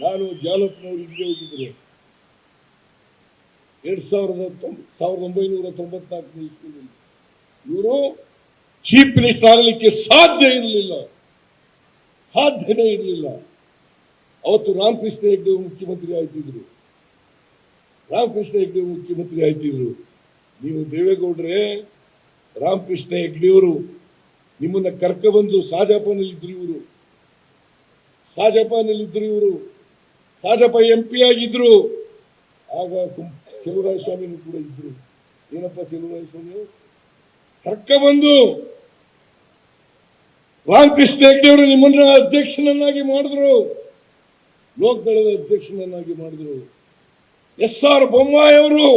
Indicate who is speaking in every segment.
Speaker 1: ನಾನು ಜಾಲಪ್ನವರು ಹಿಂದೆ ಹೋಗಿದ್ದೆ ಎರಡ್ ಸಾವಿರದ ಸಾವಿರದ ಒಂಬೈನೂರ ತೊಂಬತ್ನಾಲ್ಕನೇ ಇಸ್ವಿನಲ್ಲಿ ಇವರು ಚೀಫ್ ಮಿನಿಸ್ಟರ್ ಆಗಲಿಕ್ಕೆ ಸಾಧ್ಯ ಇರಲಿಲ್ಲ. ಸಾಧ್ಯನೇ ಇರಲಿಲ್ಲ. ಅವತ್ತು ರಾಮಕೃಷ್ಣ ಹೆಗ್ಡೆ ಮುಖ್ಯಮಂತ್ರಿ ಆಯ್ತಿದ್ರು. ರಾಮಕೃಷ್ಣ ಹೆಗ್ಡೆ ಮುಖ್ಯಮಂತ್ರಿ ಆಯ್ತಿದ್ರು. ನೀವು ದೇವೇಗೌಡ್ರೆ, ರಾಮಕೃಷ್ಣ ಹೆಗ್ಡೆಯವರು, ನಿಮ್ಮನ್ನ ಕರ್ಕೊಬಂದು ಸಾಜಾಪನಲ್ಲಿದ್ದರು ಇವರು. ಸಾಜಾಪನಲ್ಲಿದ್ದರು ಇವರು. ಸಾಜಪ್ಪ ಎಂ ಪಿ ಆಗಿದ್ರು ಆಗ ಚೆಲುವರಾಯ ಸ್ವಾಮಿನೂ ಕೂಡ ಇದ್ರು. ಏನಪ್ಪ ಚೆಲುವರಾಯ ಸ್ವಾಮಿ ಬಂದು ರಾಮಕೃಷ್ಣ ಹೆಗ್ಡೆ ಅವರು ನಿಮ್ಮನ್ನ ಅಧ್ಯಕ್ಷನನ್ನಾಗಿ ಮಾಡಿದ್ರು. ಲೋಕದಳದ ಅಧ್ಯಕ್ಷನನ್ನಾಗಿ ಮಾಡಿದ್ರು. ಎಸ್ ಆರ್ ಬೊಮ್ಮಾಯಿ ಅವರು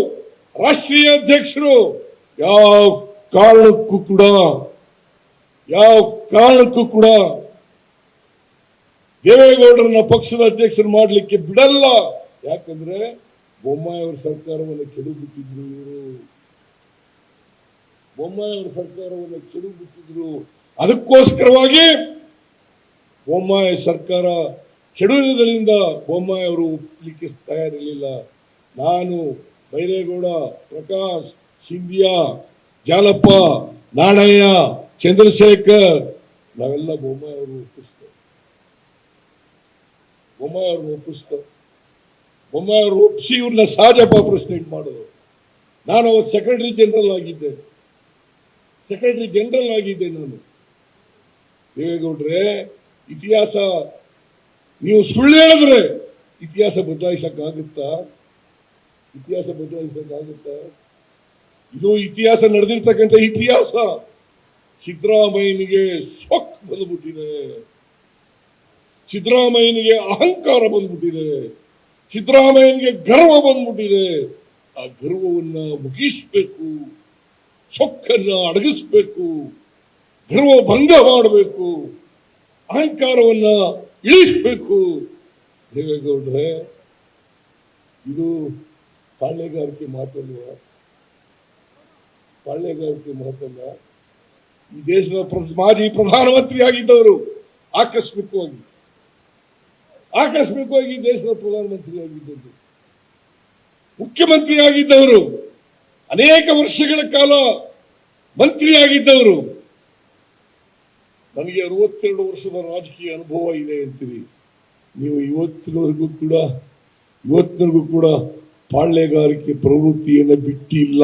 Speaker 1: ರಾಷ್ಟ್ರೀಯ ಅಧ್ಯಕ್ಷರು. ಯಾವ ಕಾರಣಕ್ಕೂ ಕೂಡ, ಯಾವ ಕಾರಣಕ್ಕೂ ಕೂಡ ದೇವೇಗೌಡರನ್ನ ಪಕ್ಷದ ಅಧ್ಯಕ್ಷರು ಮಾಡಲಿಕ್ಕೆ ಬಿಡಲ್ಲ. ಯಾಕಂದ್ರೆ ಬೊಮ್ಮಾಯಿ ಅವರ ಸರ್ಕಾರವನ್ನು ಕೆಡಬಿಟ್ಟಿದ್ರು ಇವರು. ಬೊಮ್ಮಾಯಿ ಅವರ ಸರ್ಕಾರವನ್ನು ಕೆಡಬಿಟ್ಟಿದ್ರು. ಅದಕ್ಕೋಸ್ಕರವಾಗಿ ಬೊಮ್ಮಾಯಿ ಸರ್ಕಾರ ಕೆಡುವುದರಿಂದ ಬೊಮ್ಮಾಯಿ ಅವರು ಒಪ್ಪಲಿಕ್ಕೆ ತಯಾರಿರಲಿಲ್ಲ. ನಾನು ಬೈರೇಗೌಡ, ಪ್ರಕಾಶ್, ಸಿಂಧಿಯಾ ಜಾಲಪ್ಪ ನಾಣಯ್ಯ, ಚಂದ್ರಶೇಖರ್, ನಾವೆಲ್ಲ ಬೊಮ್ಮಾಯಿ ಅವರು ಬೊಮ್ಮಾಯಿ ಅವ್ರನ್ನ ಬೊಮ್ಮಾಯವ್ರು ಒಪ್ಪಿಸಿ ಇವ್ರನ್ನ ಸಹಜಪ್ಪ ಪ್ರೆಸಿಡೆಂಟ್ ಮಾಡೋದು ನಾನು ಅವತ್ತು ಸೆಕ್ರೆಟರಿ ಜನರಲ್ ಆಗಿದ್ದೆ. ಸೆಕ್ರೆಟರಿ ಜನರಲ್ ಆಗಿದ್ದೆ ನಾನು. ದೇವೇಗೌಡ್ರೆ, ಇತಿಹಾಸ, ನೀವು ಸುಳ್ಳು ಹೇಳಿದ್ರೆ ಇತಿಹಾಸ ಬದಲಾಯಿಸಕ್ಕಾಗುತ್ತಾ? ಇತಿಹಾಸ ಬದಲಾಯಿಸಕ್ಕಾಗುತ್ತಾ? ಇದು ಇತಿಹಾಸ ನಡೆದಿರ್ತಕ್ಕಂಥ ಇತಿಹಾಸ. ಸಿದ್ದರಾಮಯ್ಯನಿಗೆ ಸೊಕ್ ಬಂದ್ಬಿಟ್ಟಿದೆ. ಸಿದ್ದರಾಮಯ್ಯನಿಗೆ ಅಹಂಕಾರ ಬಂದ್ಬಿಟ್ಟಿದೆ. ಸಿದ್ದರಾಮಯ್ಯನಿಗೆ ಗರ್ವ ಬಂದ್ಬಿಟ್ಟಿದೆ. ಆ ಗರ್ವವನ್ನ ಮುಗಿಸ್ಬೇಕು, ಸೊಕ್ಕನ್ನ ಅಡಗಿಸ್ಬೇಕು, ಗರ್ವ ಭಂಗ ಮಾಡಬೇಕು, ಅಹಂಕಾರವನ್ನ ಇಳಿಸಬೇಕು. ದೇವೇಗೌಡ್ರೆ, ಇದು ಪಾಳ್ಯಗಾರಿಕೆ ಮಾತಲ್ವ? ಪಾಳ್ಯಗಾರಿಕೆ ಮಾತಲ್ಲ. ಈ ದೇಶದ ಮಾಜಿ ಪ್ರಧಾನಮಂತ್ರಿ ಆಗಿದ್ದವರು ಆಕಸ್ಮಿಕವಾಗಿ ಆಕಸ್ಮಿಕವಾಗಿ ದೇಶದ ಪ್ರಧಾನಮಂತ್ರಿ ಆಗಿದ್ದದ್ದು ಮುಖ್ಯಮಂತ್ರಿ ಆಗಿದ್ದವರು ಅನೇಕ ವರ್ಷಗಳ ಕಾಲ ಮಂತ್ರಿಯಾಗಿದ್ದವರು. ನನಗೆ ಅರವತ್ತೆರಡು ವರ್ಷದ ರಾಜಕೀಯ ಅನುಭವ ಇದೆ ಅಂತೀರಿ. ನೀವು ಇವತ್ತಿನವರೆಗೂ ಕೂಡ ಇವತ್ತಿನವರೆಗೂ ಕೂಡ ಪಾಳ್ಯಗಾರಿಕೆ ಪ್ರವೃತ್ತಿಯನ್ನು ಬಿಟ್ಟಿಲ್ಲ.